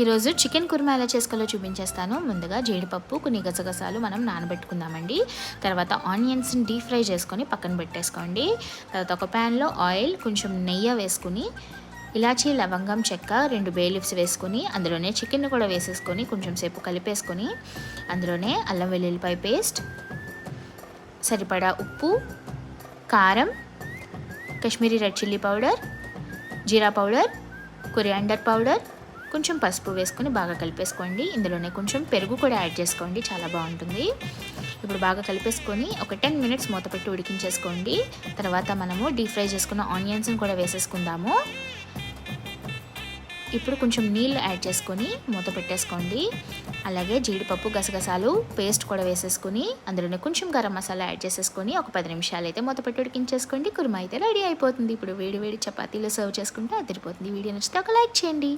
ఈరోజు చికెన్ కుర్మా ఎలా చేసుకోవాలో చూపించేస్తాను. ముందుగా జీడిపప్పు కొన్ని గసగసాలు మనం నానబెట్టుకుందామండి. తర్వాత ఆనియన్స్ని డీప్ ఫ్రై చేసుకొని పక్కన పెట్టేసుకోండి. తర్వాత ఒక ప్యాన్లో ఆయిల్ కొంచెం నెయ్యి వేసుకుని ఇలాచీ లవంగం చెక్క రెండు బే లిప్స్ వేసుకొని అందులోనే చికెన్ కూడా వేసేసుకొని కొంచెం సేపు కలిపేసుకొని అందులోనే అల్లం వెల్లుల్లిపాయ పేస్ట్ సరిపడా ఉప్పు కారం Kashmiri red chilli powder jeera powder coriander powder కొంచెం పసుపు వేసుకొని బాగా కలిపేసుకోండి. ఇందులోనే కొంచెం పెరుగు కూడా యాడ్ చేసుకోండి. చాలా బాగుంటుంది. ఇప్పుడు బాగా కలిపేసుకొని ఒక టెన్ మినిట్స్ మూత పెట్టి ఉడికించేసుకోండి. తర్వాత మనము డీప్ ఫ్రై చేసుకున్న ఆనియన్స్ని కూడా వేసేసుకుందాము. ఇప్పుడు కొంచెం నీళ్ళు యాడ్ చేసుకొని మూత పెట్టేసుకోండి. అలాగే జీడిపప్పు గసగసాలు పేస్ట్ కూడా వేసేసుకుని అందులోనే కొంచెం గరం మసాలా యాడ్ చేసేసుకొని ఒక పది నిమిషాలు అయితే మూత పెట్టి ఉడికించేసుకోండి. కుర్మా అయితే రెడీ అయిపోతుంది. ఇప్పుడు వేడి వేడి చపాతీలు సర్వ్ చేసుకుంటే అదిరిపోతుంది. వీడియో నచ్చితే ఒక లైక్ చేయండి.